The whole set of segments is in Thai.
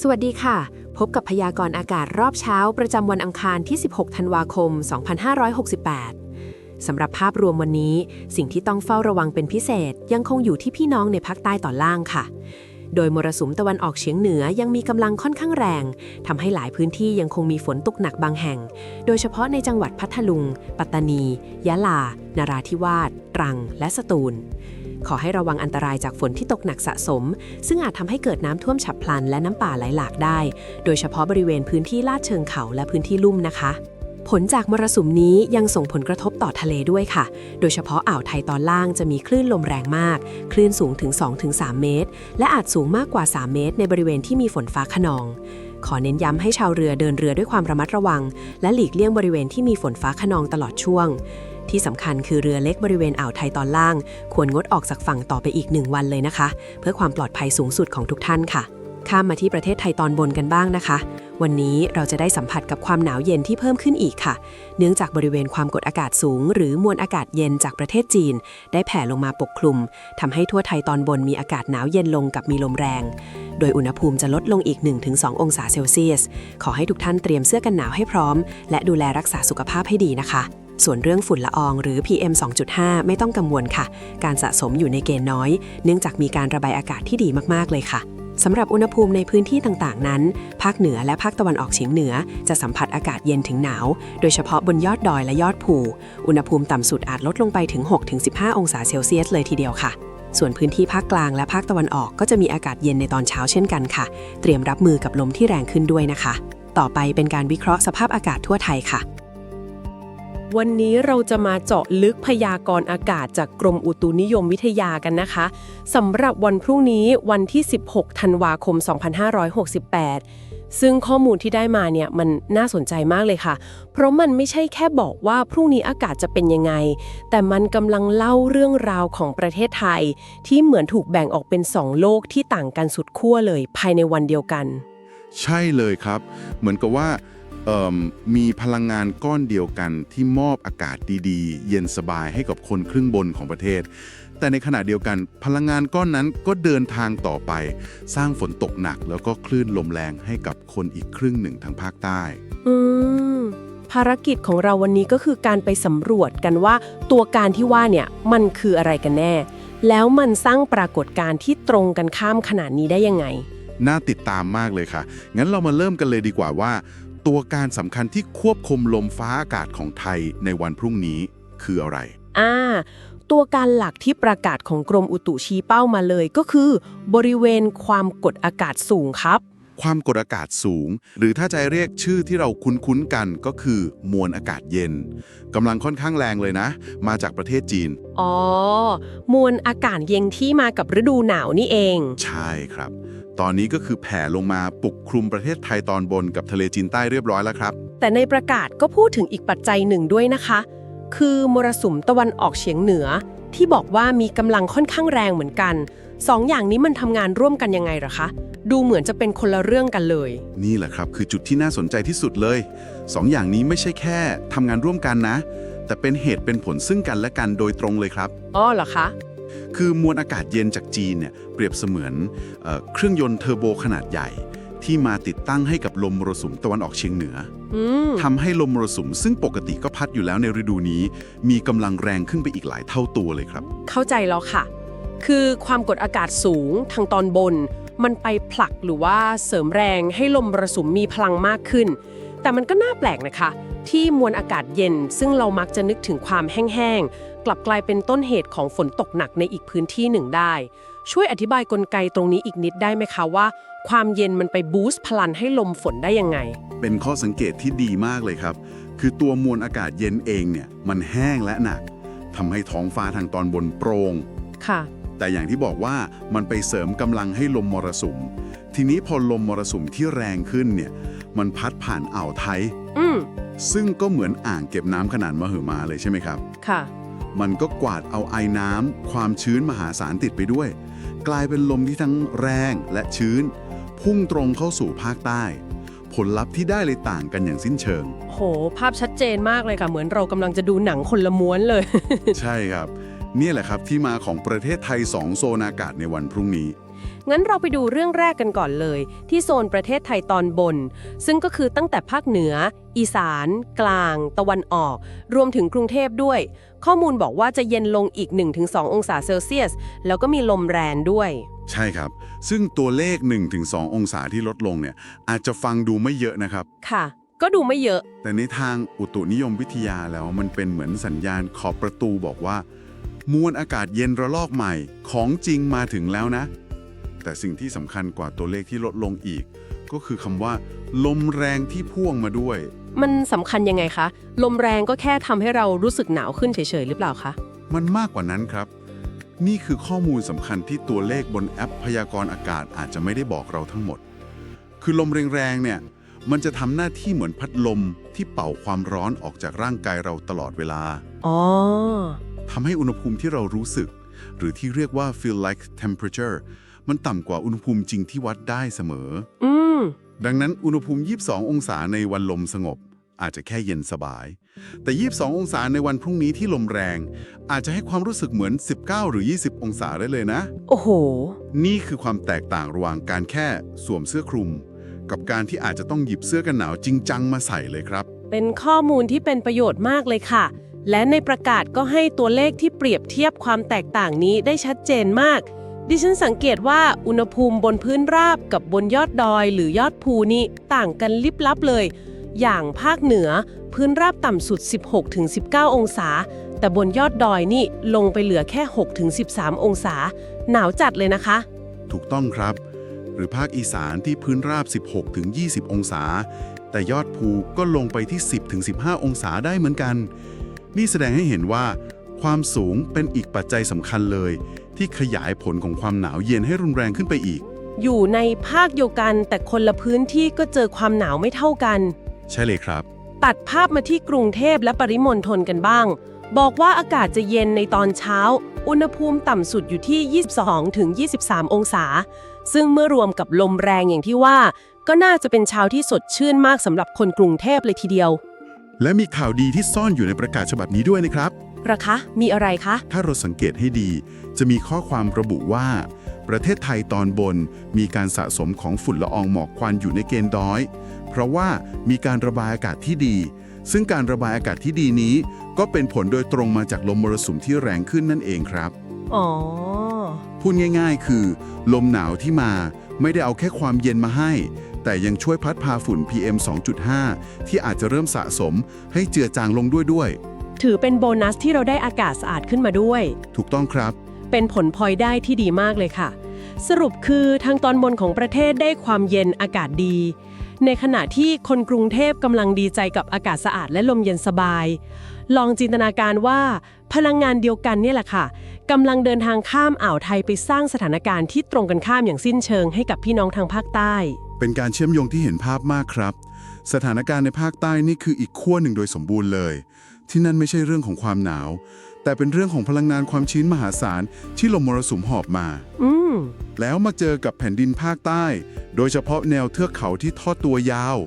สวัสดีค่ะ พบกับพยากรณ์อากาศรอบเช้า ประจำวันอังคารที่ 16 ธันวาคม 2568 สำหรับภาพรวมวันนี้ สิ่งที่ต้องเฝ้าระวังเป็นพิเศษ ยังคงอยู่ที่พี่น้องในภาคใต้ตอนล่างค่ะ โดยมรสุมตะวันออกเฉียงเหนือยังมีกำลังค่อนข้างแรงทำให้หลายพื้นที่ยังคงมีฝนตกหนักบางแห่ง โดยเฉพาะในจังหวัดพัทลุง ปัตตานี ยะลานาราธิวาสตรัง และสตูล ขอให้ระวังอันตรายจากฝนที่ตกหนักสะสม ซึ่งอาจทำให้เกิดน้ำท่วมฉับพลันและน้ำป่าไหลหลากได้ โดยเฉพาะบริเวณพื้นที่ลาดเชิงเขาและพื้นที่ลุ่มนะคะ ผลจากมรสุมนี้ยังส่งผลกระทบต่อทะเลด้วยค่ะ โดยเฉพาะอ่าวไทยตอนล่างจะมีคลื่นลมแรงมาก คลื่นสูงถึง 2-3 เมตร และอาจสูงมากกว่า 3 เมตร ในบริเวณที่มีฝนฟ้าขนองขอเน้นย้ำให้ชาวเรือเดินเรือด้วยความระมัดระวัง และหลีกเลี่ยงบริเวณที่มีฝนฟ้าขนองตลอดช่วง ที่สำคัญคือเรือเล็กบริเวณอ่าวไทยตอนล่าง ควรงดออกจากฝั่งต่อไปอีกหนึ่งวันเลยนะคะ เพื่อความปลอดภัยสูงสุดของทุกท่านค่ะ ข้ามมาที่ประเทศไทยตอนบนกันบ้างนะคะ วันนี้เราจะได้สัมผัสกับความหนาวเย็นที่เพิ่มขึ้นอีกค่ะ เนื่องจากบริเวณความกดอากาศสูง หรือมวลอากาศเย็นจากประเทศจีน ได้แผ่ลงมาปกคลุมทำให้ทั่วไทยตอนบนมีอากาศหนาวเย็นลงกับมีลมแรง โดยอุณหภูมิจะลดลงอีก 1-2 องศาเซลเซียส ขอให้ทุกท่านเตรียมเสื้อกันหนาวให้พร้อม และดูแลรักษาสุขภาพให้ดีนะคะ ส่วนเรื่องฝุ่นละอองหรือ PM 2.5 ไม่ต้องกังวลค่ะ การสะสมอยู่ในเกณฑ์น้อย เนื่องจากมีการระบายอากาศที่ดีมากๆเลยค่ะสำหรับอุณหภูมิในพื้นที่ต่างๆ นั้น ภาคเหนือและภาคตะวันออกเฉียงเหนือ จะสัมผัสอากาศเย็นถึงหนาว โดยเฉพาะบนยอดดอยและยอดภู อุณหภูมิต่ำสุดอาจลดลงไปถึง 6-15 องศาเซลเซียสเลยทีเดียวค่ะ ส่วนพื้นที่ภาคกลางและภาคตะวันออกก็จะมีอากาศเย็นในตอนเช้าเช่นกันค่ะ เตรียมรับมือกับลมที่แรงขึ้นด้วยนะคะ ต่อไปเป็นการวิเคราะห์สภาพอากาศทั่วไทยค่ะ วันนี้เราจะมาเจาะลึกพยากรณ์อากาศจากกรมอุตุนิยมวิทยากันนะคะสำหรับวันพรุ่งนี้วันที่ 16 ธันวาคม 2568 ซึ่งข้อมูลที่ได้มาเนี่ยมันน่าสนใจมากเลยค่ะ เพราะมันไม่ใช่แค่บอกว่าพรุ่งนี้อากาศจะเป็นยังไง แต่มันกำลังเล่าเรื่องราวของประเทศไทย ที่เหมือนถูกแบ่งออกเป็นสองโลกที่ต่างกันสุดขั้วเลยภายในวันเดียวกัน ใช่เลยครับ เหมือนกับว่า มมีพลังงานก้อนเดียวกันที่มอบอากาศดีๆ เย็นสบายให้กับคนครึ่งบนของประเทศ แต่ในขณะเดียวกันพลังงานก้อนนั้นก็เดินทางต่อไป สร้างฝนตกหนักแล้วก็คลื่นลมแรงให้กับคนอีกครึ่งหนึ่งทางภาคใต้ อืมภารกิจของเราวันนี้ก็คือการไปสำรวจกันว่า ตัวการที่ว่าเนี่ยมันคืออะไรกันแน่ แล้วมันสร้างปรากฏการณ์ที่ตรงกันข้ามขนาดนี้ได้ยังไง น่าติดตามมากเลยค่ะ งั้นเรามาเริ่มกันเลยดีกว่าว่า ตัวการสำคัญที่ควบคุมลมฟ้าอากาศของไทยในวันพรุ่งนี้คืออะไร อ่า ตัวการหลักที่ประกาศของกรมอุตุชี้เป้ามาเลยก็คือ บริเวณความกดอากาศสูงครับ ความกดอากาศสูง หรือถ้าจะเรียกชื่อที่เราคุ้นๆกันก็คือ มวลอากาศเย็นกำลังค่อนข้างแรงเลยนะ มาจากประเทศจีน อ๋อ มวลอากาศเย็นที่มากับฤดูหนาวนี่เอง ใช่ครับ ตอนนี้ก็คือแผ่ลงมาปกคลุมประเทศไทยตอนบนกับทะเลจีนใต้เรียบร้อยแล้วครับ แต่ในประกาศก็พูดถึงอีกปัจจัยหนึ่งด้วยนะคะ คือมรสุมตะวันออกเฉียงเหนือ ที่บอกว่ามีกำลังค่อนข้างแรงเหมือนกันสองอย่างนี้มันทำงานร่วมกันยังไงเหรอคะ ดูเหมือนจะเป็นคนละเรื่องกันเลย นี่แหละครับ คือจุดที่น่าสนใจที่สุดเลยสองอย่างนี้ไม่ใช่แค่ทำงานร่วมกันนะ แต่เป็นเหตุเป็นผลซึ่งกันและกันโดยตรงเลยครับ อ๋อเหรอคะ คือมวลอากาศเย็นจากจีนเนี่ยเปรียบเสมือนเออเครื่องยนต์เทอร์โบขนาดใหญ่ ที่มาติดตั้งให้กับลมมรสุมตะวันออกเฉียงเหนืออืมทำให้ลมมรสุมซึ่งปกติก็พัดอยู่แล้วในฤดูนี้ มีกำลังแรงขึ้นไปอีกหลายเท่าตัวเลยครับ เข้าใจแล้วค่ะ คือความกดอากาศสูงทางตอนบน มันไปผลักหรือว่าเสริมแรงให้ลมมรสุมมีพลังมากขึ้น แต่มันก็น่าแปลกนะคะ ที่มวลอากาศเย็นซึ่งเรามักจะนึกถึงความแห้งๆ กลับกลายเป็นต้นเหตุของฝนตกหนักในอีกพื้นที่หนึ่งได้ ช่วยอธิบายกลไกตรงนี้อีกนิดได้ไหมคะว่า ความเย็นมันไปบูสต์พลังให้ลมฝนได้ยังไง เป็นข้อสังเกตที่ดีมากเลยครับ คือตัวมวลอากาศเย็นเองเนี่ยมันแห้งและหนักทำให้ท้องฟ้าทางตอนบนโปร่งค่ะ แต่อย่างที่บอกว่ามันไปเสริมกำลังให้ลมมรสุม ทีนี้พอลมมรสุมที่แรงขึ้นเนี่ยมันพัดผ่านอ่าวไทย อืมซึ่งก็เหมือนอ่างเก็บน้ำขนาดมหึมาเลยใช่ไหมครับ ค่ะ มันก็กวาดเอาไอ้น้ำความชื้นมหาศาลติดไปด้วย กลายเป็นลมที่ทั้งแรงและชื้น พุ่งตรงเข้าสู่ภาคใต้ ผลลัพธ์ที่ได้เลยต่างกันอย่างสิ้นเชิง โห ภาพชัดเจนมากเลยค่ะ เหมือนเรากำลังจะดูหนังคนละม้วนเลย ใช่ครับเนี่ยแหละครับที่มาของประเทศไทย 2 โซนอากาศในวันพรุ่งนี้ งั้นเราไปดูเรื่องแรกกันก่อนเลย ที่โซนประเทศไทยตอนบน ซึ่งก็คือตั้งแต่ภาคเหนือ อีสาน กลาง ตะวันออก รวมถึงกรุงเทพด้วย ข้อมูลบอกว่าจะเย็นลงอีก 1-2 องศาเซลเซียส แล้วก็มีลมแรงด้วยใช่ครับ ซึ่งตัวเลข 1-2 องศาที่ลดลงเนี่ยอาจจะฟังดูไม่เยอะนะครับ ค่ะ ก็ดูไม่เยอะ แต่ในทางอุตุนิยมวิทยาแล้วมันเป็นเหมือนสัญญาณขอบประตูบอกว่า มวลอากาศเย็นระลอกใหม่ของจริงมาถึงแล้วนะ แต่สิ่งที่สำคัญกว่าตัวเลขที่ลดลงอีก ก็คือคำว่า ลมแรงที่พ่วงมาด้วย มันสำคัญยังไงคะ ลมแรงก็แค่ทำให้เรารู้สึกหนาวขึ้นเฉยๆ หรือเปล่าคะ มันมากกว่านั้นครับ นี่คือข้อมูลสำคัญที่ตัวเลขบนแอปพยากรณ์อากาศอาจจะไม่ได้บอกเราทั้งหมด คือลมแรงๆเนี่ยมันจะทำหน้าที่เหมือนพัดลมที่เป่าความร้อนออกจากร่างกายเราตลอดเวลาอ๋อทำให้อุณหภูมิที่เรารู้สึก หรือที่เรียกว่า feel like temperature มันต่ำกว่าอุณหภูมิจริงที่วัดได้เสมอ อืม ดังนั้นอุณหภูมิ 22 องศาในวันลมสงบ อาจจะแค่เย็นสบาย แต่ 22 องศาในวันพรุ่งนี้ที่ลมแรง อาจจะให้ความรู้สึกเหมือน 19 หรือ 20 องศาได้เลยนะ โอ้โห นี่คือความแตกต่างระหว่างการแค่สวมเสื้อคลุม กับการที่อาจจะต้องหยิบเสื้อกันหนาวจริงจังมาใส่เลยครับ เป็นข้อมูลที่เป็นประโยชน์มากเลยค่ะ และในประกาศก็ให้ตัวเลขที่เปรียบเทียบความแตกต่างนี้ได้ชัดเจนมาก ดิฉันสังเกตว่าอุณหภูมิบนพื้นราบกับบนยอดดอยหรือยอดภูนี่ต่างกันลิบลับเลย อย่างภาคเหนือพื้นราบต่ำสุด 16-19 องศา แต่บนยอดดอยนี่ลงไปเหลือแค่ 6-13 องศา หนาวจัดเลยนะคะ ถูกต้องครับ หรือภาคอีสานที่พื้นราบ 16-20 องศา แต่ยอดภูก็ลงไปที่ 10-15 องศาได้เหมือนกัน นี่แสดงให้เห็นว่า ความสูงเป็นอีกปัจจัยสำคัญเลย ที่ขยายผลของความหนาวเย็นให้รุนแรงขึ้นไปอีก อยู่ในภาคเดียวกัน แต่คนละพื้นที่ก็เจอความหนาวไม่เท่ากัน ใช่เลยครับ ตัดภาพมาที่กรุงเทพและปริมณฑลกันบ้าง บอกว่าอากาศจะเย็นในตอนเช้า อุณหภูมิต่ำสุดอยู่ที่ 22ถึง23 องศา ซึ่งเมื่อรวมกับลมแรงอย่างที่ว่า ก็น่าจะเป็นเช้าที่สดชื่นมากสำหรับคนกรุงเทพเลยทีเดียว และมีข่าวดีที่ซ่อนอยู่ในประกาศฉบับนี้ด้วยนะครับ ราคะ มีอะไรคะ ถ้าเราสังเกตให้ดี จะมีข้อความระบุว่า ประเทศไทยตอนบนมีการสะสมของฝุ่นละอองหมอกควันอยู่ในเกณฑ์ด้อย เพราะว่ามีการระบายอากาศที่ดี ซึ่งการระบายอากาศที่ดีนี้ ก็เป็นผลโดยตรงมาจากลมมรสุมที่แรงขึ้นนั่นเองครับ อ๋อ พูดง่าย ๆ คือ ลมหนาวที่มาไม่ได้เอาแค่ความเย็นมาให้ แต่ยังช่วยพัดพาฝุ่น PM 2.5 ที่อาจจะเริ่มสะสมให้เจือจางลงด้วยด้วย ถือเป็นโบนัสที่เราได้อากาศสะอาดขึ้นมาด้วย ถูกต้องครับ เป็นผลพลอยได้ที่ดีมากเลยค่ะ สรุปคือทางตอนบนของประเทศได้ความเย็นอากาศดี ในขณะที่คนกรุงเทพกำลังดีใจกับอากาศสะอาดและลมเย็นสบาย ลองจินตนาการว่าพลังงานเดียวกันเนี่ยแหละค่ะกำลังเดินทางข้ามอ่าวไทยไปสร้างสถานการณ์ที่ตรงกันข้ามอย่างสิ้นเชิงให้กับพี่น้องทางภาคใต้ เป็นการเชื่อมโยงที่เห็นภาพมากครับ สถานการณ์ในภาคใต้นี่คืออีกขั้วหนึ่งโดยสมบูรณ์เลย ที่นั่นไม่ใช่เรื่องของความหนาว แต่เป็นเรื่องของพลังงานความชื้นมหาศาลที่ลมมรสุมหอบมา อืมแล้วมาเจอกับแผ่นดินภาคใต้ โดยเฉพาะแนวเทือกเขาที่ทอดตัวยาว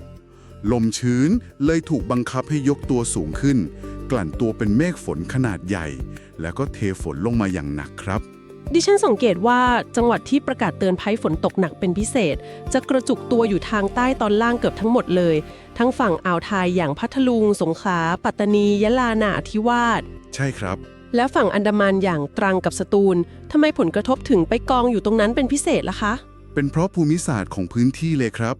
ลมชื้นเลยถูกบังคับให้ยกตัวสูงขึ้น กลั่นตัวเป็นเมฆฝนขนาดใหญ่ แล้วก็เทฝนลงมาอย่างหนักครับ ดิฉันสังเกตว่าจังหวัดที่ประกาศเตือนภัยฝนตกหนักเป็นพิเศษ จะกระจุกตัวอยู่ทางใต้ตอนล่างเกือบทั้งหมดเลย ทั้งฝั่งอ่าวไทยอย่างพัทลุง สงขลา ปัตตานี ยะลานาธิวาสใช่ครับ และฝั่งอันดามันอย่างตรังกับสตูลทำไมผลกระทบถึงไปกองอยู่ตรงนั้นเป็นพิเศษล่ะคะ เป็นเพราะภูมิศาสตร์ของพื้นที่เลยครับ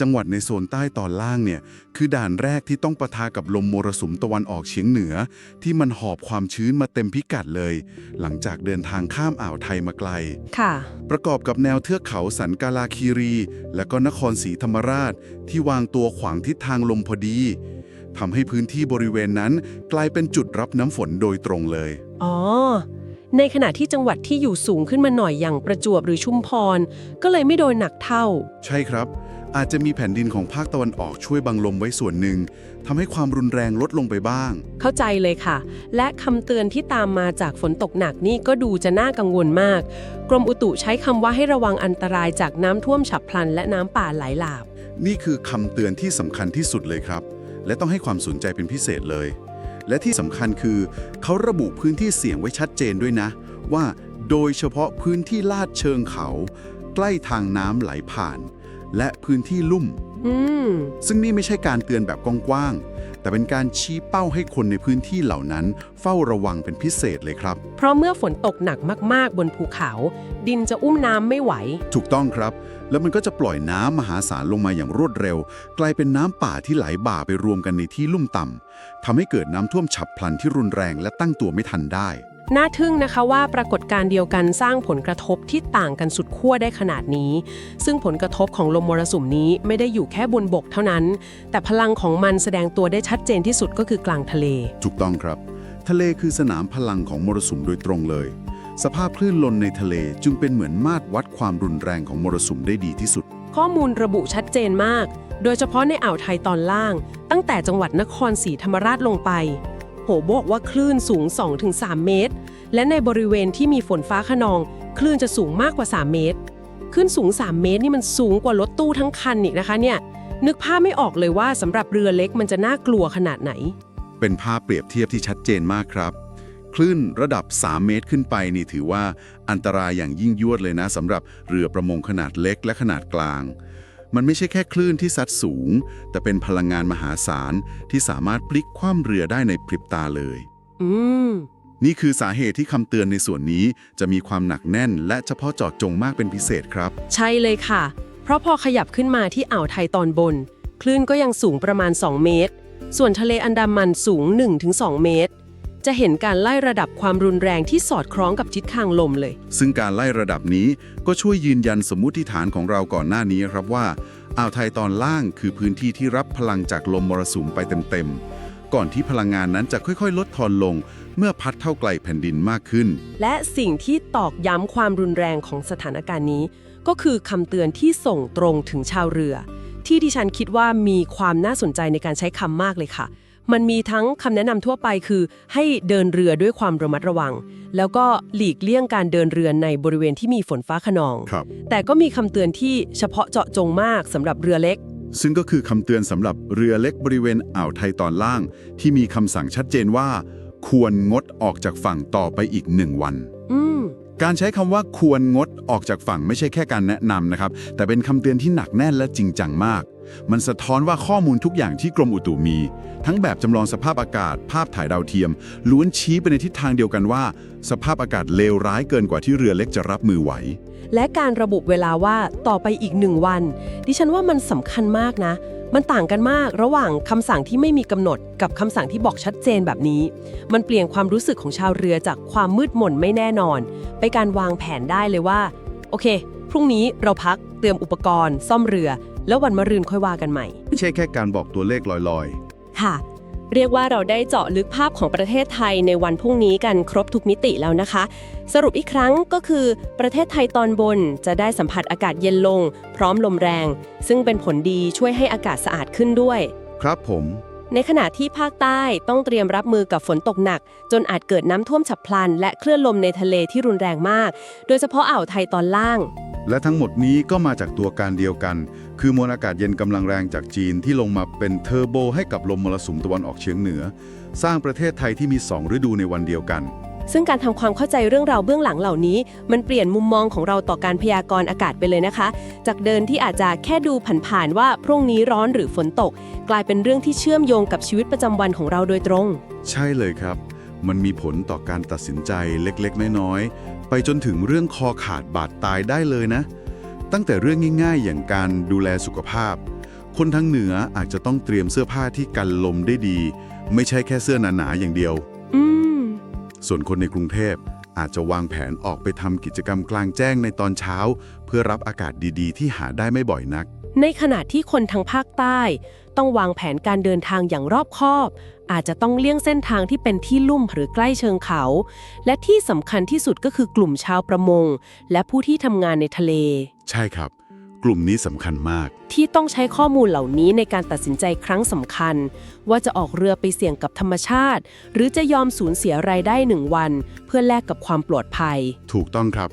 จังหวัดในโซนใต้ตอนล่างเนี่ยคือด่านแรกที่ต้องปะทะกับลมมรสุมตะวันออกเฉียงเหนือ ที่มันหอบความชื้นมาเต็มพิกัดเลย หลังจากเดินทางข้ามอ่าวไทยมาไกล ค่ะ ประกอบกับแนวเทือกเขาสันกาลาคีรี และก็นครศรีธรรมราช ที่วางตัวขวางทิศทางลมพอดีทำให้พื้นที่บริเวณนั้นกลายเป็นจุดรับน้ำฝนโดยตรงเลย อ๋อ ในขณะที่จังหวัดที่อยู่สูงขึ้นมาหน่อยอย่างประจวบหรือชุมพร ก็เลยไม่โดนหนักเท่า ใช่ครับ อาจจะมีแผ่นดินของภาคตะวันออกช่วยบังลมไว้ส่วนหนึ่งทำให้ความรุนแรงลดลงไปบ้าง เข้าใจเลยค่ะ และคำเตือนที่ตามมาจากฝนตกหนักนี่ก็ดูจะน่ากังวลมาก กรมอุตุใช้คำว่าให้ระวังอันตรายจากน้ำท่วมฉับพลัน และน้ำป่าไหลหลากนี่คือคำเตือนที่สำคัญที่สุดเลยครับ และต้องให้ความสนใจเป็นพิเศษเลย และที่สำคัญคือ เขาระบุพื้นที่เสี่ยงไว้ชัดเจนด้วยนะ ว่าโดยเฉพาะพื้นที่ลาดเชิงเขา ใกล้ทางน้ำไหลผ่าน และพื้นที่ลุ่มอืมซึ่งนี่ไม่ใช่การเตือนแบบกว้างๆ แต่เป็นการชี้เป้าให้คนในพื้นที่เหล่านั้น เฝ้าระวังเป็นพิเศษเลยครับ เพราะเมื่อฝนตกหนักมากๆ บนภูเขา ดินจะอุ้มน้ำไม่ไหว ถูกต้องครับ แล้วมันก็จะปล่อยน้ำมหาศาลลงมาอย่างรวดเร็ว กลายเป็นน้ำป่าที่ไหลบ่าไปรวมกันในที่ลุ่มต่ำทำให้เกิดน้ำท่วมฉับพลันที่รุนแรงและตั้งตัวไม่ทันได้ น่าทึ่งนะคะว่าปรากฏการณ์เดียวกันสร้างผลกระทบที่ต่างกันสุดขั้วได้ขนาดนี้ ซึ่งผลกระทบของลมมรสุมนี้ไม่ได้อยู่แค่บนบกเท่านั้น แต่พลังของมันแสดงตัวได้ชัดเจนที่สุดก็คือกลางทะเล ถูกต้องครับ ทะเลคือสนามพลังของมรสุมโดยตรงเลย สภาพคลื่นลมในทะเลจึงเป็นเหมือนมาตรวัดความรุนแรงของมรสุมได้ดีที่สุด ข้อมูลระบุชัดเจนมาก โดยเฉพาะในอ่าวไทยตอนล่าง ตั้งแต่จังหวัดนครศรีธรรมราชลงไป โหบอกว่าคลื่นสูง 2-3 เมตร และในบริเวณที่มีฝนฟ้าขนอง คลื่นจะสูงมากกว่า 3 เมตรขึ้นสูง 3 เมตรนี่มันสูงกว่ารถตู้ทั้งคันอีกนะคะเนี่ย นึกภาพไม่ออกเลยว่าสำหรับเรือเล็กมันจะน่ากลัวขนาดไหน เป็นภาพเปรียบเทียบที่ชัดเจนมากครับ คลื่นระดับ 3 เมตรขึ้นไปนี่ถือว่าอันตรายอย่างยิ่งยวดเลยนะสำหรับเรือประมงขนาดเล็กและขนาดกลาง มันไม่ใช่แค่คลื่นที่ซัดสูง แต่เป็นพลังงานมหาศาลที่สามารถพลิกคว่ำเรือได้ในพริบตาเลย อืม นี่คือสาเหตุที่คำเตือนในส่วนนี้จะมีความหนักแน่น และเฉพาะเจาะจงมากเป็นพิเศษครับ ใช่เลยค่ะ เพราะพอขยับขึ้นมาที่อ่าวไทยตอนบน คลื่นก็ยังสูงประมาณ 2 เมตร ส่วนทะเลอันดามันสูง 1-2 เมตร จะเห็นการไล่ระดับความรุนแรงที่สอดคล้องกับทิศทางลมเลย ซึ่งการไล่ระดับนี้ก็ช่วยยืนยันสมมุติฐานของเราก่อนหน้านี้ครับว่าอ่าวไทยตอนล่างคือพื้นที่ที่รับพลังจากลมมรสุมไปเต็มๆ ก่อนที่พลังงานนั้นจะค่อยๆ ลดทอนลง เมื่อพัดเท่าไกลแผ่นดินมากขึ้น และสิ่งที่ตอกย้ำความรุนแรงของสถานการณ์นี้ ก็คือคำเตือนที่ส่งตรงถึงชาวเรือ ที่ดิฉันคิดว่ามีความน่าสนใจในการใช้คำมากเลยค่ะ มันมีทั้งคำแนะนำทั่วไปคือ ให้เดินเรือด้วยความระมัดระวัง แล้วก็หลีกเลี่ยงการเดินเรือในบริเวณที่มีฝนฟ้าขนอง ครับ แต่ก็มีคำเตือนที่เฉพาะเจาะจงมากสำหรับเรือเล็ก ซึ่งก็คือคำเตือนสำหรับเรือเล็กบริเวณอ่าวไทยตอนล่าง ที่มีคำสั่งชัดเจนว่า ควรงดออกจากฝั่งต่อไปอีกหนึ่งวัน อืม การใช้คำว่าควรงดออกจากฝั่งไม่ใช่แค่การแนะนำนะครับ แต่เป็นคำเตือนที่หนักแน่นและจริงจังมาก มันสะท้อนว่าข้อมูลทุกอย่างที่กรมอุตุมี ทั้งแบบจำลองสภาพอากาศ ภาพถ่ายดาวเทียม ล้วนชี้ไปในทิศทางเดียวกันว่า สภาพอากาศเลวร้ายเกินกว่าที่เรือเล็กจะรับมือไหว และการระบุเวลาว่าต่อไปอีกหนึ่งวัน ดิฉันว่ามันสำคัญมากนะ มันต่างกันมากระหว่างคำสั่งที่ไม่มีกำหนด กับคำสั่งที่บอกชัดเจนแบบนี้ มันเปลี่ยนความรู้สึกของชาวเรือจากความมืดมนไม่แน่นอน ไปการวางแผนได้เลยว่า โอเค รุ่งนี้เราพักเตรียมอุปกรณ์ ซ่อมเรือ แล้ววันมะรืนค่อยว่ากันใหม่ ไม่ใช่แค่การบอกตัวเลขลอยค่ะ เรียกว่าเราได้เจาะลึกภาพของประเทศไทยในวันพรุ่งนี้กันครบทุกมิติแล้วนะคะ สรุปอีกครั้งก็คือประเทศไทยตอนบนจะได้สัมผัสอากาศเย็นลง พร้อมลมแรง ซึ่งเป็นผลดีช่วยให้อากาศสะอาดขึ้นด้วย ๆ ครับผม ในขณะที่ภาคใต้ต้องเตรียมรับมือกับฝนตกหนัก จนอาจเกิดน้ำท่วมฉับพลัน และคลื่นลมในทะเลที่รุนแรงมาก โดยเฉพาะอ่าวไทยตอนล่าง และทั้งหมดนี้ก็มาจากตัวการเดียวกัน คือมวลอากาศเย็นกำลังแรงจากจีนที่ลงมาเป็นเทอร์โบให้กับลมมรสุมตะวันออกเฉียงเหนือ สร้างประเทศไทยที่มี 2 ฤดูในวันเดียวกัน ซึ่งการทำความเข้าใจเรื่องราวเบื้องหลังเหล่านี้ มันเปลี่ยนมุมมองของเราต่อการพยากรณ์อากาศไปเลยนะคะ จากเดินที่อาจจะแค่ดูผ่านๆว่าพรุ่งนี้ร้อนหรือฝนตก กลายเป็นเรื่องที่เชื่อมโยงกับชีวิตประจำวันของเราโดยตรง ใช่เลยครับ มันมีผลต่อการตัดสินใจเล็กๆ น้อยๆ ไปจนถึงเรื่องคอขาดบาดตายได้เลยนะ ตั้งแต่เรื่องง่ายๆ อย่างการดูแลสุขภาพ คนทางเหนืออาจจะต้องเตรียมเสื้อผ้าที่กันลมได้ดี ไม่ใช่แค่เสื้อหนาๆอย่างเดียวอืมส่วนคนในกรุงเทพอาจจะวางแผนออกไปทำกิจกรรมกลางแจ้งในตอนเช้า เพื่อรับอากาศดีๆ ที่หาได้ไม่บ่อยนัก ในขณะที่คนทางภาคใต้ ต้องวางแผนการเดินทางอย่างรอบคอบ อาจจะต้องเลี่ยงเส้นทางที่เป็นที่ลุ่มหรือใกล้เชิงเขา และที่สำคัญที่สุดก็คือกลุ่มชาวประมง และผู้ที่ทำงานในทะเล ใช่ครับ กลุ่มนี้สำคัญมาก ที่ต้องใช้ข้อมูลเหล่านี้ในการตัดสินใจครั้งสำคัญ ว่าจะออกเรือไปเสี่ยงกับธรรมชาติ หรือจะยอมสูญเสียรายได้หนึ่งวัน เพื่อแลกกับความปลอดภัย ถูกต้องครับ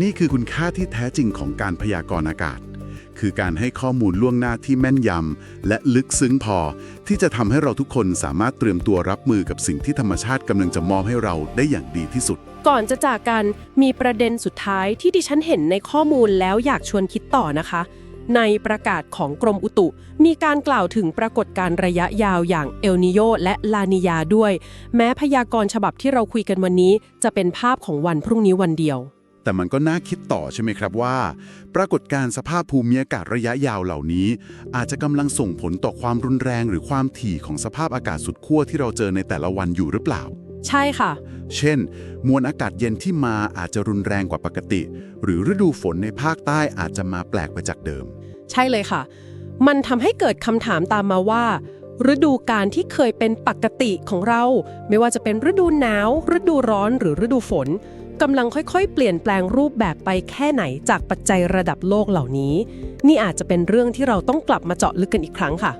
นี่คือคุณค่าที่แท้จริงของการพยากรณ์อากาศ คือการให้ข้อมูลล่วงหน้าที่แม่นยำและลึกซึ้งพอ ที่จะทำให้เราทุกคนสามารถเตรียมตัวรับมือกับสิ่งที่ธรรมชาติกำลังจะมอบให้เราได้อย่างดีที่สุด ก่อนจะจากกันมีประเด็นสุดท้ายที่ดิฉันเห็นในข้อมูลแล้วอยากชวนคิดต่อนะคะ ในประกาศของกรมอุตุ มีการกล่าวถึงปรากฏการณ์ระยะยาวอย่างเอลนิโยและลานิยาด้วย แม้พยากรณ์ฉบับที่เราคุยกันวันนี้ จะเป็นภาพของวันพรุ่งนี้วันเดียว แต่มันก็น่าคิดต่อใช่ไหมครับว่า ปรากฏการณ์สภาพภูมิอากาศระยะยาวเหล่านี้ อาจจะกำลังส่งผลต่อความรุนแรงหรือความถี่ของสภาพอากาศสุดขั้วที่เราเจอในแต่ละวันอยู่หรือเปล่า ใช่ค่ะ เช่น มวลอากาศเย็นที่มาอาจจะรุนแรงกว่าปกติ หรือฤดูฝนในภาคใต้อาจจะมาแปลกไปจากเดิม ใช่เลยค่ะ มันทำให้เกิดคำถามตามมาว่า ฤดูการที่เคยเป็นปกติของเรา ไม่ว่าจะเป็นฤดูหนาว ฤดูร้อนหรือฤดูฝน กำลังค่อยๆ เปลี่ยนแปลงรูปแบบไปแค่ไหนจากปัจจัยระดับโลกเหล่านี้ นี่อาจจะเป็นเรื่องที่เราต้องกลับมาเจาะลึกกันอีกครั้งค่ะ